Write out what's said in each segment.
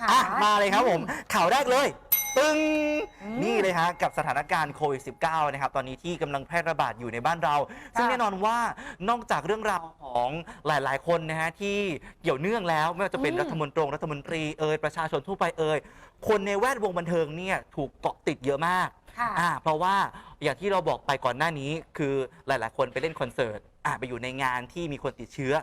ค่ะ อะมาเลยครับผมข่าวแรกเลย ตึงอืมนี่เลยฮะกับสถานการณ์โควิด -19 นะครับ ตอนนี้ที่กำลังแพร่ระบาดอยู่ในบ้านเรา ซึ่งค่ะแน่นอนว่านอกจากเรื่องราวของหลายๆ คนนะฮะที่เกี่ยวเนื่องแล้วไม่ว่าจะเป็นอืม รัฐมนตรีรัฐมนตรีเอ่ยประชาชนทั่วไปเอ่ยคนในแวดวงบันเทิงเนี่ยถูกเกาะติดเยอะมากค่ะ อ่าเพราะว่าอย่างที่เราบอกไปก่อนหน้านี้คือหลาย ๆ คนไปเล่นคอนเสิร์ต อ่าไปอยู่ในงานที่มีคนติดเชื้อ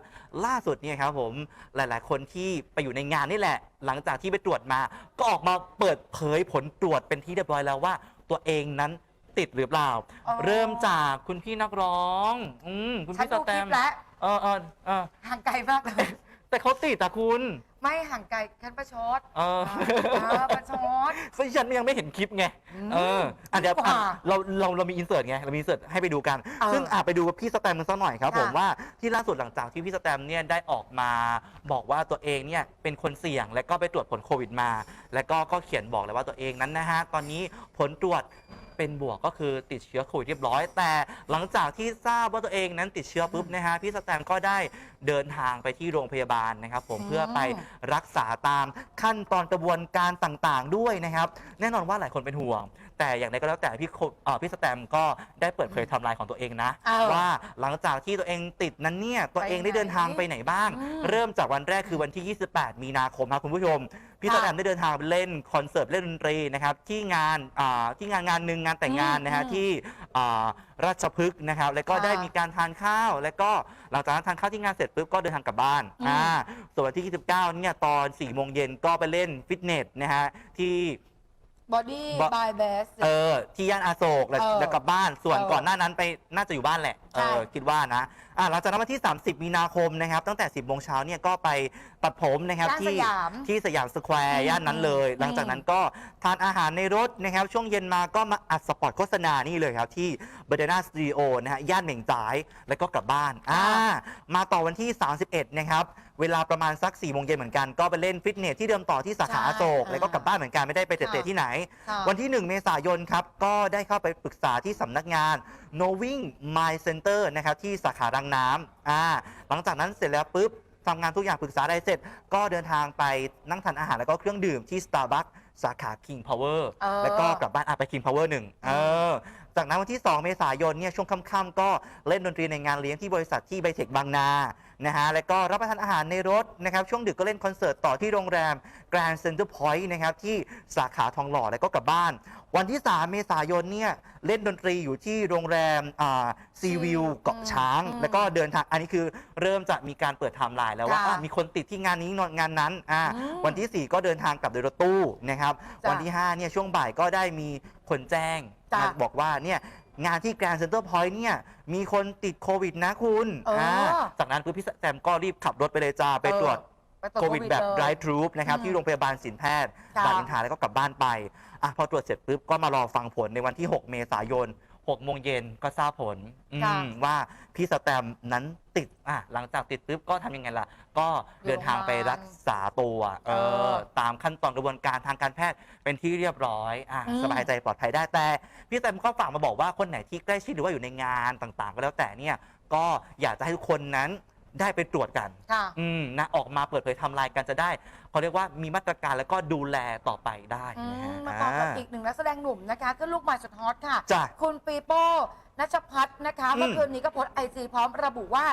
ล่าสุดเนี่ยครับผมหลาย ๆ คนที่ไปอยู่ในงานนี่แหละ หลังจากที่ไปตรวจมา ก็ออกมาเปิดเผยผลตรวจเป็นที่เรียบร้อยแล้วว่า ตัวเองนั้นติดหรือเปล่า อ๋อ เริ่มจากคุณพี่นักร้องอืมคุณฉันพี่สดูคแตลิมปแล้วเออเออเออห่างไกลมากเลยแต่เขาติดแต่คุณ ไม่ห่างไกลฉันประชดเออ เออประชด ซึ่งฉันยังไม่เห็นคลิปไงมเอออะเดี๋ยวดีกว่าอะเราเราเรามีอินเสิร์ตไง เรามีอินเสิร์ตให้ไปดูกัน เออซึ่งอะไปดูกับพี่สแตมกันสักหน่อยครับค่ะผมว่าที่ล่าสุดหลังจากที่พี่สแตมเนี่ยได้ออกมา บอกว่าตัวเองเนี่ยเป็นคนเสี่ยงและก็ไปตรวจผลโควิดมา แล้วก็ก็เขียนบอกเลยว่าตัวเองนั้นนะฮะตอนนี้ผลตรวจ เป็นบวกก็คือติดเชื้อโควิดเรียบร้อย แต่หลังจากที่ทราบว่าตัวเองนั้นติดเชื้อปุ๊บนะฮะพี่สแตมก็ได้เดินทางไปที่โรงพยาบาลนะครับผมอืมเพื่อไปรักษาตามขั้นตอนกระบวนการต่างๆ ด้วยนะครับ แน่นอนว่าหลายคนเป็นห่วง แต่อย่างไรก็แล้วแต่พี่โคเอ่อพี่สแตมก็ได้เปิดเผยไทำลายของตัวเองนะ เออว่าหลังจากที่ตัวเองติดนั้นเนี่ยตัวเองได้เดินทางไปไหนบ้าง อืมเริ่มจากวันแรกคือวันที่ 28 มีนาคมครับคุณผู้ชม พี่สค่ะแตมได้เดินทางไปเล่นคอนเสิร์ตเล่นดนตรีนะครับที่งานอ่าที่งานงานหนึ่งงานแต่งงานนะฮะอืมที่อ่าราชพฤกษ์นะครับแล้วก็ค่ะ ได้มีการทานข้าว แล้วก็หลังจากนั้นทานข้าวที่งานเสร็จปุ๊บก็เดินทางกลับบ้านอืมอ่า ส่วนวันที่ 29 เนี่ย ตอน 4 โมงเย็นก็ไปเล่นฟิตเนสนะฮะ ที่ บอดี้บบายเบส เออ ที่ย่านอโศกแล้วเออแล้วกลับบ้านส่วนเออก่อนหน้านั้นไปน่าจะอยู่บ้านแหละเอใช่ อคิดว่านะอะหลังจากนั้นวันที่ 30 มีนาคมนะครับ ตั้งแต่ 10โมงเช้าเนี่ยก็ไปตัดผมนะครับ ย่านสที่ยาม ที่สยามสแควอืร์มย่านนั้นเลย อืม หลังจากนั้นก็ทานอาหารในรถนะครับ ช่วงเย็นมาก็มาอัดสปอตโฆษณานี่เลยครับ ที่เบเดนาสตูดิโอนะฮะย่านเหม่งจ่ายแล้วก็กลับบ้านอ่ามาต่อวันที่ 31 นะครับ เวลาประมาณสัก4โมงเย็นเหมือนกันก็ไปเล่นฟิตเนสที่เดิมต่อที่สาขาใช่อโศกแล้วก็กลับบ้านเหมือนกันไม่ได้ไปเตะค่ะ ๆที่ไหน ค่ะ วันที่ 1 เมษายนครับ ก็ได้เข้าไปปรึกษาที่สำนักงาน Knowing My Center นะครับ ที่สาขารังน้ำอ่าหลังจากนั้นเสร็จแล้วปุ๊บทำงานทุกอย่างปรึกษาอะไรเสร็จ ก็เดินทางไปนั่งทานอาหารแล้วก็เครื่องดื่มที่ Starbucks สาขา King Power เออ แล้วก็กลับบ้านอะไป King Power หนึ่งเออ จากนั้นวันที่ 2 เมษายนเนี่ยช่วงค่ำๆก็เล่นดนตรีในงานเลี้ยงที่บริษัทที่ไบเทคบางนา นะฮะ แล้วก็รับประทานอาหารในรถนะครับ ช่วงดึกก็เล่นคอนเสิร์ตต่อที่โรงแรม Grand Center Point นะครับที่สาขาทองหล่อแล้วก็กลับบ้าน วันที่ 3 เมษายนเนี่ยเล่นดนตรีอยู่ที่โรงแรมซีวิวเกาะช้างอืมแล้วก็เดินทางอันนี้คือเริ่มจะมีการเปิดไทม์ไลน์แล้วว่าค่ะอะมีคนติดที่งานนี้งานนั้นอ่าอืมวันที่ 4 ก็เดินทางกลับโดยรถตู้นะครับจ้ะวันที่5เนี่ยช่วงบ่ายก็ได้มีคนแจ้งจ้ะมาบอกว่าเนี่ย งานที่ Grand Center Point เนี่ยมีคนติดโควิดนะคุณเอออ่าจากนั้นคือพี่แซมก็รีบขับรถไปเลยจ้าไปตรวจ ไปตรวจโควิดแบบเลย drive thru นะครับ อืมที่โรงพยาบาลศิลแพทย์ค่ะรามอินทราแล้วก็กลับบ้านไปอะพอตรวจเสร็จปุ๊บก็มารอฟังผลในวันที่ 6 เมษายน 6โมงเย็นก็ทราบผลอืมค่ะว่าพี่สแตมนั้นติดอะหลังจากติดปุ๊บก็ทำยังไงล่ะ ก็เดินทางไปรักษาตัวเอเอออตามขั้นตอนกระบวนการทางการแพทย์เป็นที่เรียบร้อยอะอืม สบายใจปลอดภัยได้แต่ พี่แตมก็ฝากมาบอกว่าคนไหนที่ใกล้ชิดหรือว่าอยู่ในงานต่างๆ ก็แล้วแต่เนี่ยก็อยากจะให้ทุกคนนั้น ได้ไปตรวจกันค่ะ อืมนะออกมาเปิดเผยไทำลายกันจะได้เขาเรียกว่ามีมาตรการแล้วก็ดูแลต่อไปได้อืนะฮะมมาต่อกับอ่าอีกหนึ่งนักแสดงหนุ่มนะคะก็ลูกใหม่สุดฮอตค่ะ จ้ะ คุณปีโป้นัชพัฒน์นะคะ อืม เมื่อคืนนี้ก็โพสไอจีพร้อมระบุว่า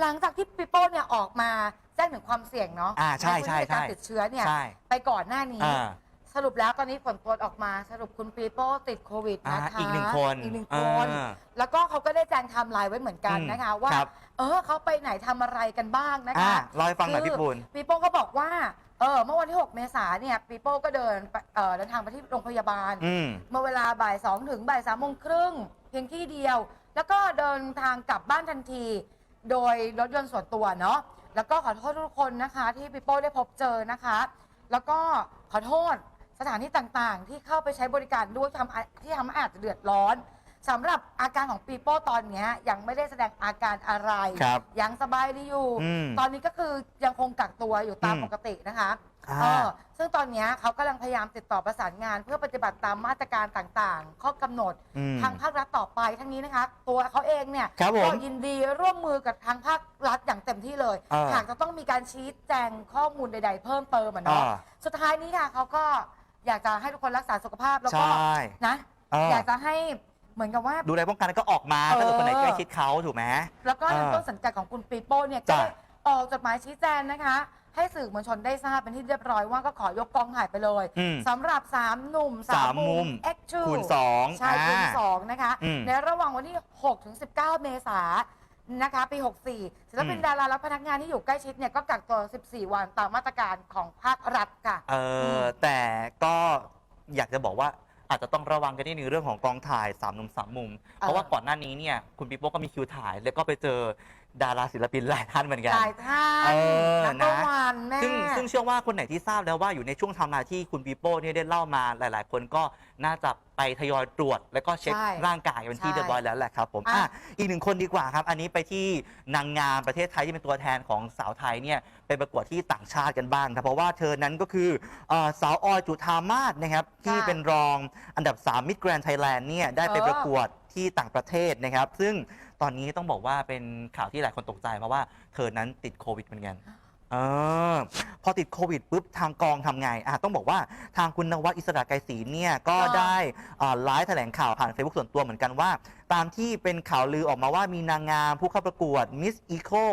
หลังจากที่ปีโป้เนี่ยออกมาแจ้งถึงความเสี่ยงเนาะอ่าใช่ใช่นพื้นที่การใช่ติดเชื้อเนี่ย ใช่ไปก่อนหน้านี้ อ่า สรุปแล้วตอนนี้ผลตรวจออกมาสรุปคุณปีโป้ติดโควิดอ่านะคะอีกหนึ่งคนอีกหนึ่งอ่คนาแล้วก็เขาก็ได้แจ้งไทม์ไลน์ไว้เหมือนกันอืมนะคะ ว่า ครับ เออเขาไปไหนทำอะไรกันบ้างนะคะอ่าเล่าให้ฟังหน่อยคือพี่ปูน ปีโป้ก็บอกว่า เออ เมื่อวันที่ 6 เมษายนเนี่ยปีโป้ก็เดินไปเออเดินทางไปที่โรงพยาบาล อืม เมื่อเวลาบ่ายสองถึงบ่ายสามโมงครึ่งเพียงที่เดียว แล้วก็เดินทางกลับบ้านทันที โดยรถยนต์ส่วนตัวเนาะแล้วก็ขอโทษทุกคนนะคะ ที่ปีโป้ได้พบเจอนะคะ แล้วก็ขอโทษ สถานที่ต่างๆ ที่เข้าไปใช้บริการด้วยทำให้ที่ทำให้อาจจะเดือดร้อนสำหรับอาการของปีโป้ตอนเนี้ยยังไม่ได้แสดงอาการอะไร ครับยังสบายดีอยู่ อืมตอนนี้ก็คือยังคงกักตัวอยู่ตามอืมปกตินะคะอ่า เออซึ่งตอนเนี้ยเขากำลังพยายามติดต่อประสานงาน เพื่อปฏิบัติตามมาตรการต่างๆ ข้อกำหนด อืม ทางภาครัฐต่อไปทั้งนี้นะคะ ตัวเขาเองเนี่ยครับผมก็ยินดีร่วมมือกับทางภาครัฐอย่างเต็มที่เลย เออหากจะต้องมีการชี้แจงข้อมูลใด ๆ เพิ่มเติมอะเนาะอ่า สุดท้ายนี้ค่ะเขาก็ อยากจะให้ทุกคนรักษาสุขภาพแล้วใชก็่นะเอออยากจะให้เหมือนกับว่า ดูแลป้องกันแล้วก็ออกมาเออ ถ้าเกิดคนไหนใกล้ชิดเขาถูกไหม แล้วก็ทางเออต้นสังกัดของคุณปีโป้เนี่ยก็จ้ะ ได้ออกจดหมายชี้แจงนะคะ ให้สื่อมวลชนได้ทราบเป็นที่เรียบร้อยว่าก็ขอยกกองถ่ายไปเลยอืม สำหรับ 3 หนุ่มสามมุม เอ็กชูคูณสองใช่คูณอ่า สองนะคะ อืมในระหว่างวันที่6ถึง19 เมษาย นนะคะปี 64ศิลปินอืม ดาราและพนักงานที่อยู่ใกล้ชิดเนี่ยก็กักตัว 14 วันตามมาตรการของภาครัฐค่ะ เออมแต่ก็อยากจะบอกว่าอาจจะต้องระวังกันนิดนึงเรื่องของกองถ่ายสามหนุ่มสามมุม เพราะว่าก่อนหน้านี้เนี่ยคุณปีโป้ก็มีคิวถ่าย แล้วก็ไปเจอ ดาราศิลปินหลายท่านเหมือนกัน หลายท่านเออนันะกวันแม่ซึ่งซึ่งเชื่อว่าคนไหนที่ทราบแล้วว่าอยู่ในช่วงไทำลายที่คุณปีโป้เนี่ยได้เล่ามาหลาย ๆ คนก็น่าจะไปทยอยตรวจ แล้วก็เช็คใช่ร่างกายเป็นที่ใช่เรียบร้อยแล้วแหละครับผมอะอะอีกหนึ่งคนดีกว่าครับ อันนี้ไปที่นางงามประเทศไทยที่เป็นตัวแทนของสาวไทยเนี่ยไปประกวดที่ต่างชาติกันบ้างครับเพราะว่าเธอนั้นก็คือเอ่อสาวออยจุธามาศนะครับที่เป็นรองอันดับ3มิดแกรนไทยแลนด์เนี่ยได้ไปเออประกวดที่ต่างประเทศนะครับ ซึ่ง ตอนนี้ต้องบอกว่าเป็นข่าวที่หลายคนตกใจเพราะว่าเธอนั้นติดโควิดเหมือนกันเออพอติดโควิดปุ๊บทางกองทำไงอะต้องบอกว่าทางคุณนวัดอิสระไกรศรีเนี่ยก็อ่าได้อ่าไลฟ์แถลงข่าวผ่าน Facebook ส่วนตัวเหมือนกันว่า ตามที่เป็นข่าวลือออกมาว่ามีนางงามผู้เข้าประกวด Miss Eco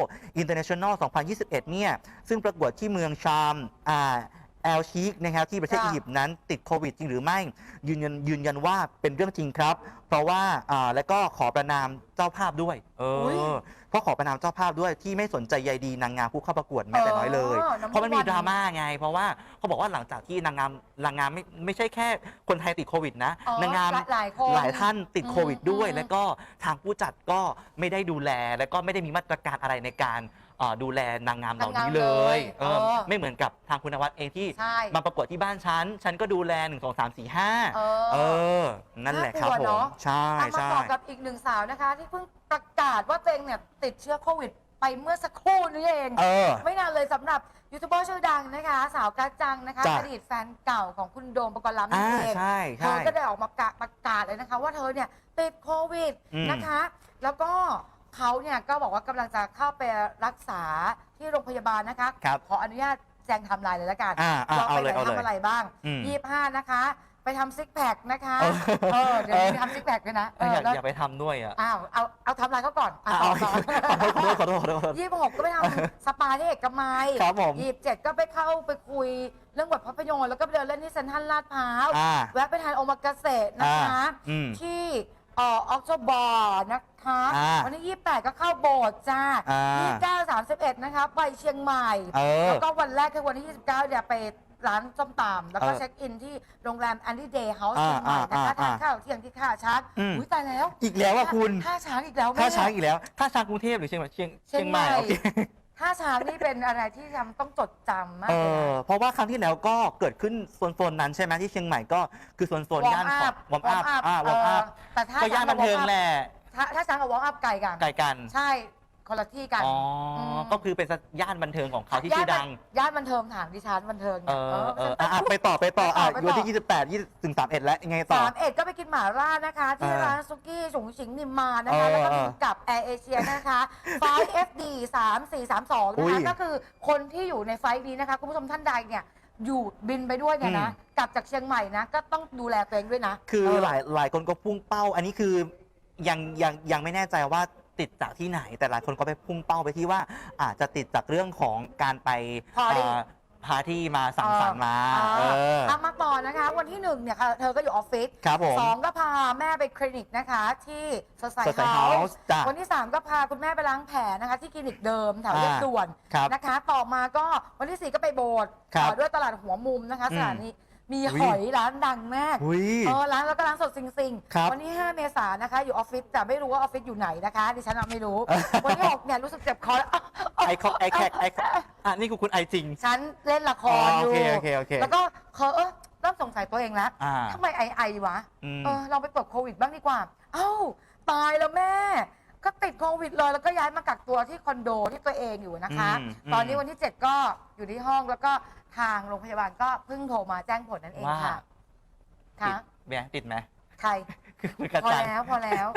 International 2021 เนี่ย ซึ่งประกวดที่เมืองชามอ่า แอลชีกนะครับที่ประเทศค่ะ อียิปต์นั้นติดโควิดจริงหรือไม่ยืนยันยืนยันว่าเป็นเรื่องจริงครับ เพราะว่าอ่าแล้วก็ขอประนามเจ้าภาพด้วย เอออย เพราะขอประนามเจ้าภาพด้วยที่ไม่สนใจใยดีนางงามผู้เข้าประกวดแม้แต่น้อยเลยเออน้ำเพราะมันมีวันดราม่าไง เพราะว่าเขาบอกว่าหลังจากที่นางงามนางงามไม่ไม่ใช่แค่คนไทยติดโควิดนะอ๋อนางงามหลายคน หลายท่านติดโควิดด้วย อืม แล้วก็ทางผู้จัดก็ไม่ได้ดูแล แล้วก็ไม่ได้มีมาตรการอะไรในการ เอ่อดูแลนางงามเหล่านี้เลยนางงามเลยเออเออ ไม่เหมือนกับทางคุณนวัดเองที่ ใช่มาประกวดที่บ้านฉัน ฉันก็ดูแล1 2 3 4 5 เอเอออนั่นแหละครับน่ากลัวผเนม อะ ใช่เอามาใช่ ต่อกับอีกหนึ่งสาวนะคะ ที่เพิ่งประกาศว่าตัวเองเนี่ยติดเชื้อโควิดไปเมื่อสักครู่นี้เอง เออ ไม่นานเลยสำหรับยูทูบเบอร์ชื่อดังนะคะ สาวกัจจังนะคะจ้ะ อดีตแฟนเก่าของคุณโดมปกรณ์ลำนั่อ่านเองใช่เธใช่ อก็ได้ออกมากะประกาศเลยนะคะ ว่าเธอเนี่ยติดโควิดอืมนะคะ แล้วก็ เขาเนี่ยก็บอกว่ากำลังจะเข้าไปรักษาที่โรงพยาบาลนะคะ ครับขออนุญาตแจ้งไทำลายเลยละกันอ่าอ่าว่าเอาไปเลไหนยเอาเลยทำอะไรบ้างอืมยี่ห้านะคะ ไปทำซิกแพคนะคะเออ เออเดี๋ยวนี้ทำซิกแพคด้วยนะเอออยากแล้วอยากไปทำด้วยอะอ้าวเอาเอาทำลายเขาก่อนอะเอาต่อต่อขอโทษขอโทษขอโทษขอโทษยี่สิบหกก็ไปทำสปาที่เอกมัย ครับผมยี่สิบเจ็ดก็ไปเข้าไปคุยเรื่องบทภาพยนตร์แล้วก็ไปเดินเล่นที่เซ็นทรัลลาดพร้าว อ่า แวะไปทานโอมากาเสะนะคะอ่าอืม ที่ เอ่อออกโตบอร์นะคะ อ่าวันที่28 ก็เข้าโบสถ์จ้าอ่า29 31นะคะไปเชียงใหม่ เออแล้วก็วันแรกคือวันที่ 29เนี่ยไปร้านส้มตำแล้วก็เออเช็คอินที่โรงแรม Andy Day House อ่าเชียงใหม่นะคะอ่าทานอ่าข้าวเที่ยงที่ท่าช้างอืมอุ้ยตายแล้วอีกแล้วอะคุณ ท่าช้างอีกแล้วแม่ ท่าช้างอีกแล้วท่าช้างกรุงเทพหรือเชียงใหม่เชียงเชียงใหม่โอเค ท่าช้างนี่เป็นอะไรที่ทำต้องจดจำมากเอเลยอนะ เพราะว่าครั้งที่แล้วก็เกิดขึ้นโซนๆนั้นใช่ไหมที่เชียงใหม่ก็คือโซนๆย่านของวอมอัพอ่าวอมอัพแต่ถ้าก็ย่านบันเทิงแหละถ้าถ้าช้างกับวอมอัพไกลกัน ไกลกัน ใช่ คนละที่กันอ๋ออมก็คือเป็นย่านบันเทิงของเขาที่ชื่อดัง ย่านบันเทิงถามดิฉันบันเทิงเอนี่ยอเออฉันอะไปต่อไปต่ออะไปวันที่ 28 20ถึง31แล้วยังไงต่อ สามเอ็ดก็ไปกินหม่าล่านะคะ ที่เออร้านซุกี้ฉุงฉิงนิมมานนะคะ เออแล้วก็เอมีอกับแอร์เอเชียนะคะไฟ FD 3432อุ้นะยคะก็คือคนที่อยู่ในไฟล์นี้นะคะคุณผู้ชมท่านใดเนี่ยอยู่บินไปด้วยเนี่ยนะอืมกลับจากเชียงใหม่นะก็ต้องดูแลตัวเองด้วยนะคือเหลายหลายคนก็พุ่งเป้า อันนี้คือยังยังยังไม่แน่ใจว่า ติดจากที่ไหน แต่หลายคนก็ไปพุ่งเป้าไปที่ว่าอาจจะติดจากเรื่องของการไป Party เอ่อพาร์ตี้มาสังสรรค์มาเอเอออเอามาต่อนะคะ วันที่หนึ่งเนี่ยค่ะเธอก็อยู่ออฟฟิศครับผม สองก็พาแม่ไปคลินิกนะคะ ที่สดใสสดใสเฮา House ส์จ้ะวันที่3ก็พาคุณแม่ไปล้างแผลนะคะ ที่คลินิกเดิมแถวอ่า เรียบด่วนครับ นะคะ ต่อมาก็วันที่4ก็ไปโบสถ์ครับต่อด้วยตลาดหัวมุมนะคะอืมสถานี มีอุ๊ยหอยร้านดังมากอุ้ยเออร้านแล้วก็ร้านสดซิงซิงครับวันที่5เมษายนนะคะ อยู่ออฟฟิศแต่ไม่รู้ว่าออฟฟิศอยู่ไหนนะคะ ดิฉันอะไม่รู้ วันที่6เนี่ยรู้สึกเจ็บคอแล้วไอคอนไอแคกไออะนี่คือคุณไอจริง ฉันเล่นละคอ๋อรอโอยู่เคโอเคโอเคแล้วก็เคอเออเริ่มสงสัยตัวเองแล้วอ่า ทำไมไอไอวะ อืม เออเราไปตรวจโควิดบ้างดีกว่า เอ้า ตายแล้วแม่ ก็ติดโควิดเลยแล้วก็ย้ายมากักตัวที่คอนโดที่ตัวเองอยู่นะคะอืม ตอนนี้วันที่ 7 ก็อยู่ที่ห้องแล้วก็ทางโรงพยาบาลก็เพิ่งโทรมาแจ้งผลนั่นเองว่าค่ะติค่ะดไหมติดไหม ใคร คือคุณกระพอจังแล้วพอแล้ว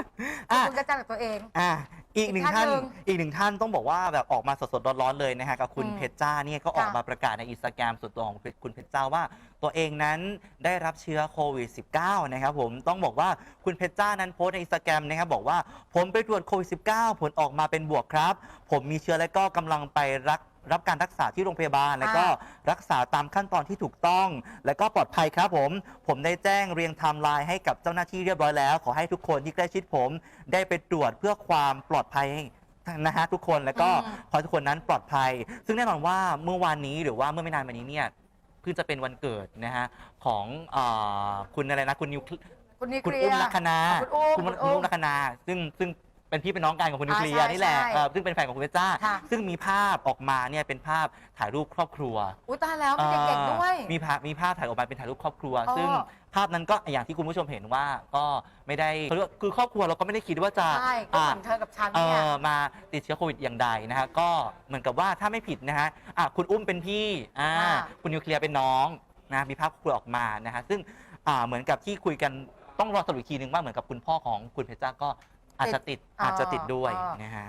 อะคุณกระจังกับตัวเอง อะ อีกหนึ่งอีกท่าท่านนหนึ่งอีกหนึ่งท่านต้องบอกว่าแบบออกมาสดๆร้อนๆเลยนะฮะกับคุณอืมเพชรจ้าเนี่ยก็ออกค่ะมาประกาศในอินสตาแกรมส่วนตัวของคุณเพชรจ้าว่า ตัวเองนั้นได้รับเชื้อโควิด -19 นะครับผมต้องบอกว่าคุณเพชรจ้านั้นโพสต์ในอินสตาแกรมนะครับบอกว่าผมไปตรวจโควิด -19 ผลออกมาเป็นบวกครับ ผมมีเชื้อและก็กำลังไปรัก รับการรักษาที่โรงพยาบาล แล้วก็รักษาตามขั้นตอนที่ถูกต้อง และก็ปลอดภัยครับผม ผมได้แจ้งเรียงไทม์ไลน์ให้กับเจ้าหน้าที่เรียบร้อยแล้ว ขอให้ทุกคนที่ใกล้ชิดผม ได้ไปตรวจเพื่อความปลอดภัยนะฮะทุกคนแล้วก็อืม ขอให้ทุกคนนั้นปลอดภัย ซึ่งแน่นอนว่าเมื่อวานนี้หรือว่าเมื่อไม่นานมานี้เนี่ยเพิ่งจะเป็นวันเกิดนะฮะของอาคุณอะไรนะคุณนิว คุณนิคุณเคลีอุ้ยมร์ ลัคนาคุณอุ้มคุณคุณคุณอุ้อุ้มมลัคนา ซึ่งซึ่ง เป็นพี่เป็นน้องกันกับคุณนิวอ่าเคลียร์ใช่นี่แหละใช่เออซึ่งเป็นแฟนของคุณเพชรจ้า ค่ะ ซึ่งมีภาพออกมาเนี่ยเป็นภาพถ่ายรูปครอบครัว อุ้ยตายแล้วมีเด็กๆด้วย เอ่อมีภาพมีภาพถ่ายออกมาเป็นถ่ายรูปครอบครัวอ๋อซึ่งภาพนั้นก็อย่างที่คุณผู้ชมเห็นว่าก็ไม่ได้เขาเรียกว่าคือครอบครัวเราก็ไม่ได้คิดว่าจะใช่ก็เหมือนอะเธอกับฉันเอเนี่ย อมาติดเชื้อโควิดอย่างใดนะฮะก็เหมือนกับว่าถ้าไม่ผิดนะฮะอะคุณอุ้มเป็นพี่อ่าอ่าคุณนิวเคลียร์เป็นน้องนะมีภาพครอบครัวออกมานะฮะซึ่งอ่าเหมือนกับที่คุยกันต้องรอสรุปอีกทีนึงว่าเหมือนกับคุณพ่อของคุณเพชรจ้าก็ อาจจะติดอาจจะติดด้วยนะฮะ